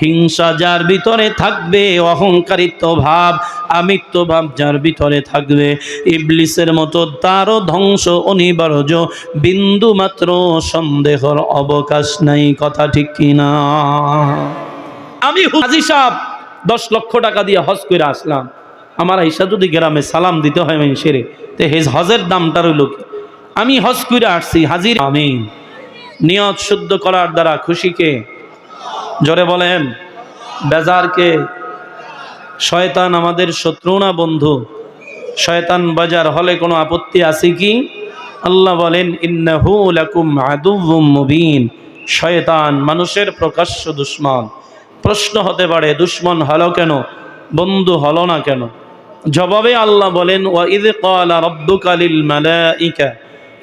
হিংসা যার ভিতরে থাকবে, অহংকারিত্ব ভাব, আমিত্ব ভাব যার ভিতরে থাকবে। ইবলিসের মতো তারও ধ্বংস অনিবার্য, বিন্দু মাত্র সন্দেহর অবকাশ নাই, কথা ঠিক কিনা? আমি হাজি সাহেব, দশ লক্ষ টাকা দিয়ে হজ করে আসলাম। আমার হিসা যদি গ্রামে সালাম দিতে হয় আমি সেরে তো হেজ হজের দামটা রইল আমি হজ করে আসছি, হাজির, আমিন। নিয়ত শুদ্ধ করার দ্বারা খুশিকে জোরে বলেন, বেজারকে শয়তান আমাদের শত্রু না বন্ধু? শয়তান বাজার হলে কোনো আপত্তি আছে কি? আল্লাহ বলেন, ইন্নাহু লাকুম আদুউম মুবিন। শয়তান মানুষের প্রকাশ্য দুশ্মন। প্রশ্ন হতে পারে, দুশ্মন হলো কেন? বন্ধু হলো না কেন? জবাবে আল্লাহ বলেন ওয়া ইদ ক্বালা রাব্বুকা লিল মালাইকা,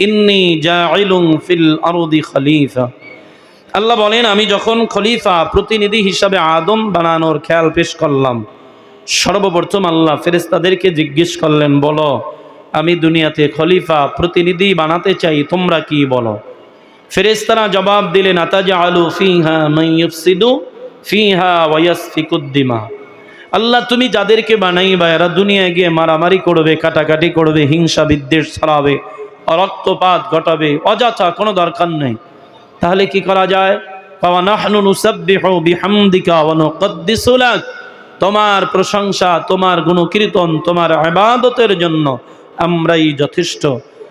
ইন্নী জাইলুম ফিল আরদি খলিফা। আল্লাহ বলেন, আমি যখন খলিফা, প্রতিনিধি হিসাবে আদম বানানোর খেয়াল পেশ করলাম, সর্বপ্রথম আল্লাহ ফেরেস্তাদেরকে জিজ্ঞেস করলেন, বলো, আমি দুনিয়াতে খলিফা, প্রতিনিধি বানাতে চাই, তোমরা কি বলো? ফেরেস্তারা জবাব দিলেন আলু আল্লাহ, তুমি যাদেরকে বানাইবা, এরা দুনিয়ায় গিয়ে মারামারি করবে, কাটাকাটি করবে, হিংসা বিদ্বেষ ছড়াবে, রক্তপাত ঘটাবে, অযথা কোনো দরকার নেই। তাহলে কি করা যায়? তোমার প্রশংসা, তোমার গুণকীর্তন, তোমার ইবাদতের জন্য আমরাই যথেষ্ট।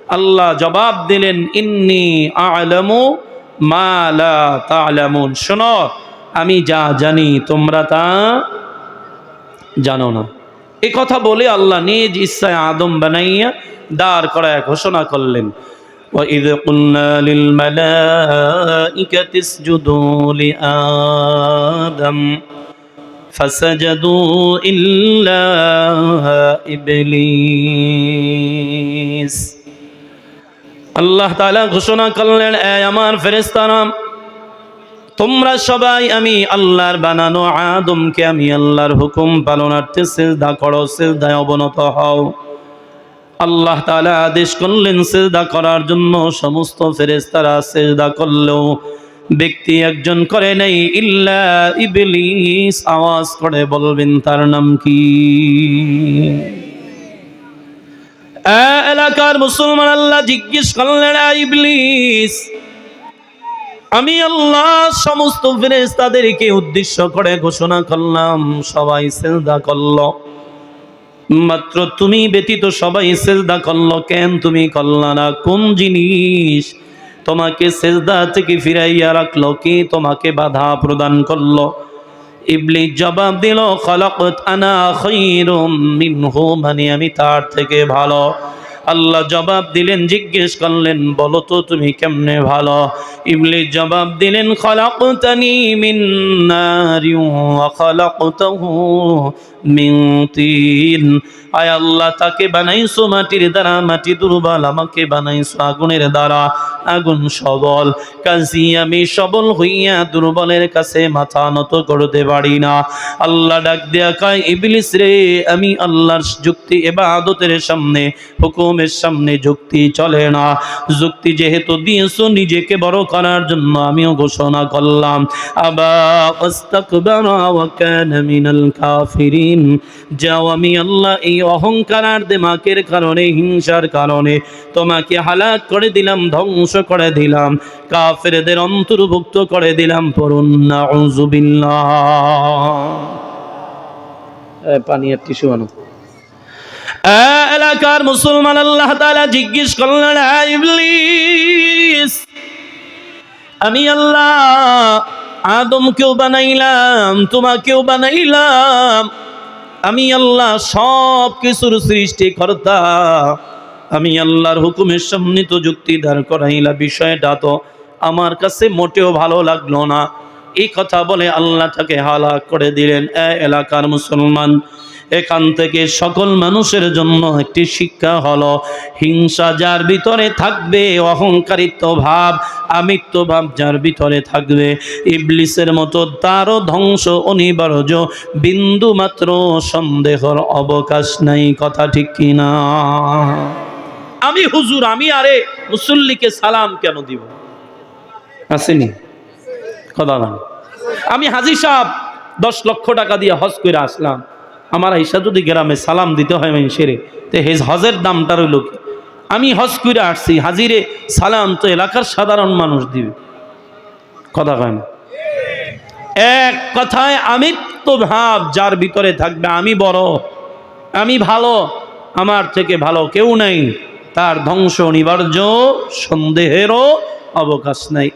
আল্লাহ জবাব দিলেন, ইন্নি আ'লামু মা লা তা'লামুন। শোনো, আমি যা জানি তোমরা তা জানো না। এ কথা বলে আল্লাহ নিজ ইচ্ছায় আদম বানাইয়া দাঁড় করায় ঘোষণা করলেন। وإذ قلنا للملائكة اسجدوا لآدم فسجدوا إلا إبليس আল্লাহ তাআলা ঘোষণা করলেন এ আমার ফেরেশতারা তোমরা সবাই আমি আল্লাহর বানানো আদমকে আমি আল্লাহর হুকুম পালনার্থে সেজদা করো সেজদায় অবনত হও আল্লাহ তাআলা আদেশ করলেন সেজদা করার জন্য। সমস্ত ফেরেশতারা সেজদা করলেও ব্যক্তি একজন করে নাই। ইল্লা ইবলিস, আওয়াজ করে বলবেন, তার নাম কি? এলাকার মুসলমান আল্লাহ জিজ্ঞেস করলেন, "এ ইবলিস, আমি আল্লাহ সমস্ত ফেরেশতাদেরকে উদ্দেশ্য করে ঘোষণা করলাম, সবাই সেজদা করল। মাত্র তুমি ব্যতীত সবাই সেজদা করল। কেন তুমি করলা না? কোন জিনিস তোমাকে সেজদা থেকে ফিরাইয়া রাখল? কি তোমাকে বাধা প্রদান করল? ইবলি জবাব দিল, খলাকত আনা মিনহু মানে আমি তার থেকে ভালো। আল্লাহ জবাব দিলেন, জিজ্ঞেস করলেন, বলো তো তুমি কেমনে ভালো? ইবলি জবাব দিলেন, খলাকতানি মিন নারি ওয়া খলাকতাহু মিন তিন। আয় আল্লাহ, তাকে বানাইছো মাটির দ্বারা, মাটি দুর্বল, আমাকে বানাইছো আগুনের দ্বারা। আগুন সবল। কাজী আমি সবল হইয়া দুর্বলের কাছে মাথা নত করতে পারি না। আল্লাহ ডাক দেয়া কয়, ইবলিস রে, আমি আল্লাহর যুক্তি এবাদতের সামনে, হুকুমের সামনে যুক্তি চলে না। যুক্তি যেহেতু দিয়েছ নিজেকে বড় করার জন্য আমিও ঘোষণা করলাম। যাও আমি আল্লাহ এই অহংকার আর দেমাকের কারণে, হিংসার কারণে তোমাকে হালাক করে দিলাম, ধ্বংস করে দিলাম। কাফেরদের অন্তর্ভুক্ত করে দিলাম পড়ুন, নাউজুবিল্লাহ। পানি আর টিস্যু আনো। এলাকার মুসলমান আল্লাহ তাআলা জিজ্ঞেস করলেন আমি আল্লাহ আদমকেও বানাইলাম, তোমাকেও বানাইলাম। আমি আল্লাহ সব কিছুর সৃষ্টিকর্তা। আমি আল্লাহর হুকুমের সামনে তো যুক্তি দাঁড় করাইলা বিষয়টা তো আমার কাছে মোটেও ভালো লাগল না। এই কথা বলে আল্লাহ তাকে হালাক করে দিলেন, এ এলাকার মুসলমান, এখান থেকে সকল মানুষের জন্য একটি শিক্ষা হলো, হিংসা যার ভিতরে থাকবে, অহংকারিত্ব ভাব, আমিত্ব ভাব যার ভিতরে থাকবে। ইবলিসের মতো তারও ধ্বংস, অনিবার্য বিন্দু মাত্র সন্দেহর অবকাশ নাই। কথা ঠিক কিনা? আমি হুজুর আমি আরে মুসল্লিকে সালাম কেন দিব? আসেনি। কথা না আমি হাজি সাহেব দশ লক্ষ টাকা দিয়ে হজ করে আসলাম। আমার হিসা যদি গ্রামে সালাম দিতে হয় মানুষেরে তো হেজ হজের দামটা রইল কি? আমি হজ করে আসছি হাজিরে সালাম তো এলাকার সাধারণ মানুষ দিবে। কথা কয় না এক কথায় আমি তো ভাব যার ভিতরে থাকবে আমি বড় আমি ভালো আমার থেকে ভালো কেউ নাই। তার ধ্বংস অনিবার্য সন্দেহেরও অবকাশ নাই।